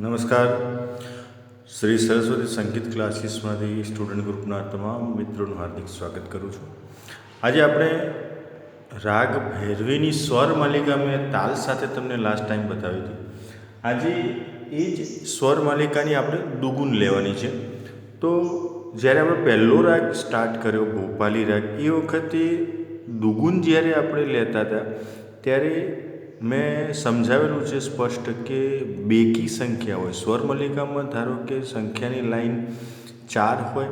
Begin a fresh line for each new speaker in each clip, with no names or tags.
નમસ્કાર. શ્રી સરસ્વતી સંગીત ક્લાસીસમાંથી સ્ટુડન્ટ ગ્રુપના તમામ મિત્રોનું હાર્દિક સ્વાગત કરું છું. આજે આપણે રાગ ભૈરવીની સ્વર માલિકા મેં તાલ સાથે તમને લાસ્ટ ટાઈમ બતાવી હતી. આજે એ જ સ્વર માલિકાની આપણે દુગુન લેવાની છે. તો જ્યારે આપણે પહેલો રાગ સ્ટાર્ટ કર્યો ભોપાલી રાગ, એ વખતે દુગુન જ્યારે આપણે લેતા હતા, ત્યારે મેં સમજાવેલું છે સ્પષ્ટ કે બેકી સંખ્યા હોય. સ્વર મલ્લિકામાં ધારો કે સંખ્યાની લાઈન ચાર હોય,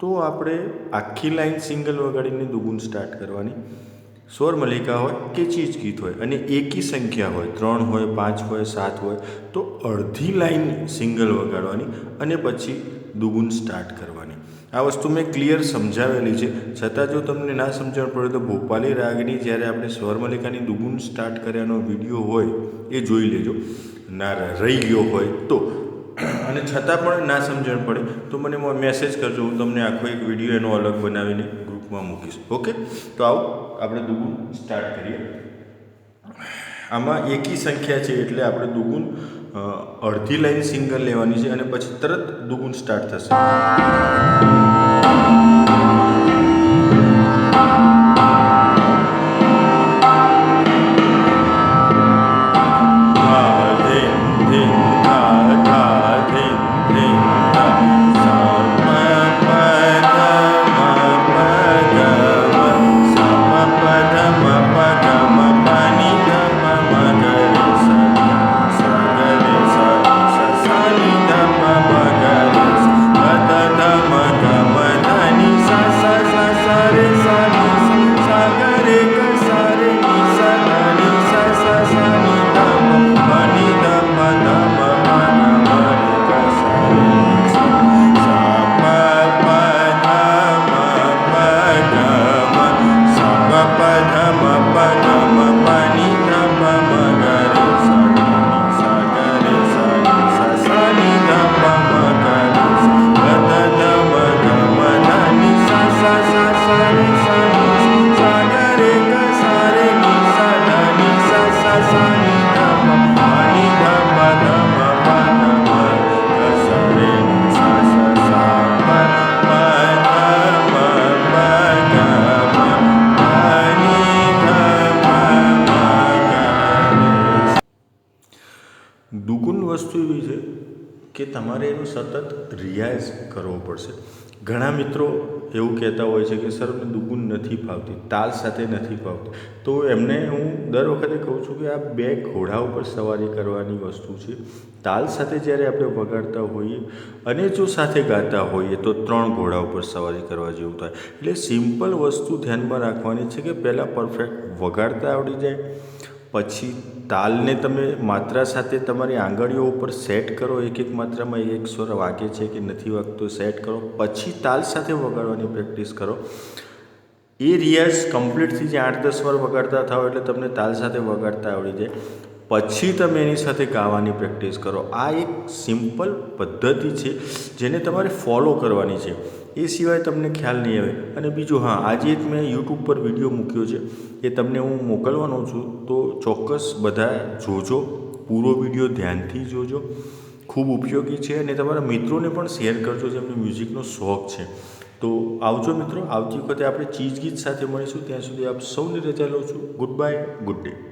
તો આપણે આખી લાઈન સિંગલ વગાડીને દુગુન સ્ટાર્ટ કરવાની. સ્વર મલ્લિકા હોય કે ચીજ ગીત હોય અને એકી સંખ્યા હોય, ત્રણ હોય, પાંચ હોય, સાત હોય, તો અડધી લાઈન સિંગલ વગાડવાની અને પછી દુગુન સ્ટાર્ટ કરવાની. આ વસ્તુ મેં ક્લિયર સમજાવેલી છે. છતાં જો તમને ના સમજણ પડે તો ભોપાલી રાગની જ્યારે આપણે સ્વરમલિકાની દુગુન સ્ટાર્ટ કર્યાનો વીડિયો હોય, એ જોઈ લેજો. ના રહી ગયો હોય તો. અને છતાં પણ ના સમજણ પડે, તો મને મેસેજ કરજો. હું તમને આખો એક વીડિયો એનો અલગ બનાવીને ગ્રુપમાં મૂકીશ. ઓકે તો આવો, આપણે દુગુન સ્ટાર્ટ કરીએ. આમાં એકી સંખ્યા છે એટલે આપણે દુગુન અડધી લાઈન સિંગલ લેવાની છે અને પછી તરત દુગુન સ્ટાર્ટ થશે. વસ્તુ એવી છે કે તમારે એનો સતત રિયાઝ કરવો પડશે. ઘણા મિત્રો એવું કહેતા હોય છે કે સર મને દુગુન નથી ફાવતી, તાલ સાથે નથી ફાવતી. તો એમને હું દર વખતે કહું છું કે આ બે ઘોડા ઉપર સવારી કરવાની વસ્તુ છે. તાલ સાથે જ્યારે આપણે વગાડતા હોઈએ અને જો સાથે ગાતા હોઈએ, તો ત્રણ ઘોડા ઉપર સવારી કરવા જેવું થાય. એટલે સિમ્પલ વસ્તુ ધ્યાનમાં રાખવાની છે કે પહેલાં પરફેક્ટ વગાડતા આવડી જાય પછી તાલને તમે માત્રા સાથે તમારી આંગળીઓ ઉપર સેટ કરો એક એક માત્રામાં એક સ્વર વાગે છે કે નથી વાગતો, સેટ કરો. પછી તાલ સાથે વગાડવાની પ્રેક્ટિસ કરો. એ રિયાઝ કમ્પ્લીટ થઈ જાય, આઠ દસ વાર વગાડતા થાઓ એટલે તમને તાલ સાથે વગાડતા આવડી જાય. પછી તમે એની સાથે ગાવાની પ્રેક્ટિસ કરો. આ એક સિમ્પલ પદ્ધતિ છે, જેને તમારે ફોલો કરવાની છે. એ સિવાય તમને ખ્યાલ નહીં આવે. અને બીજું, હા, આજે એક મેં યુટ્યુબ પર વીડિયો મૂક્યો છે. એ તમને હું મોકલવાનો છું. તો ચોક્કસ બધા જોજો. પૂરો વીડિયો ધ્યાનથી જોજો. ખૂબ ઉપયોગી છે અને તમારા મિત્રોને પણ શેર કરજો, જેમને મ્યુઝિકનો શોખ છે. તો આવજો મિત્રો. આવતી વખતે આપણે ચીજ ગીત સાથે મળીશું. ત્યાં સુધી આપ સૌની રજા લઉં છું. Good bye good day.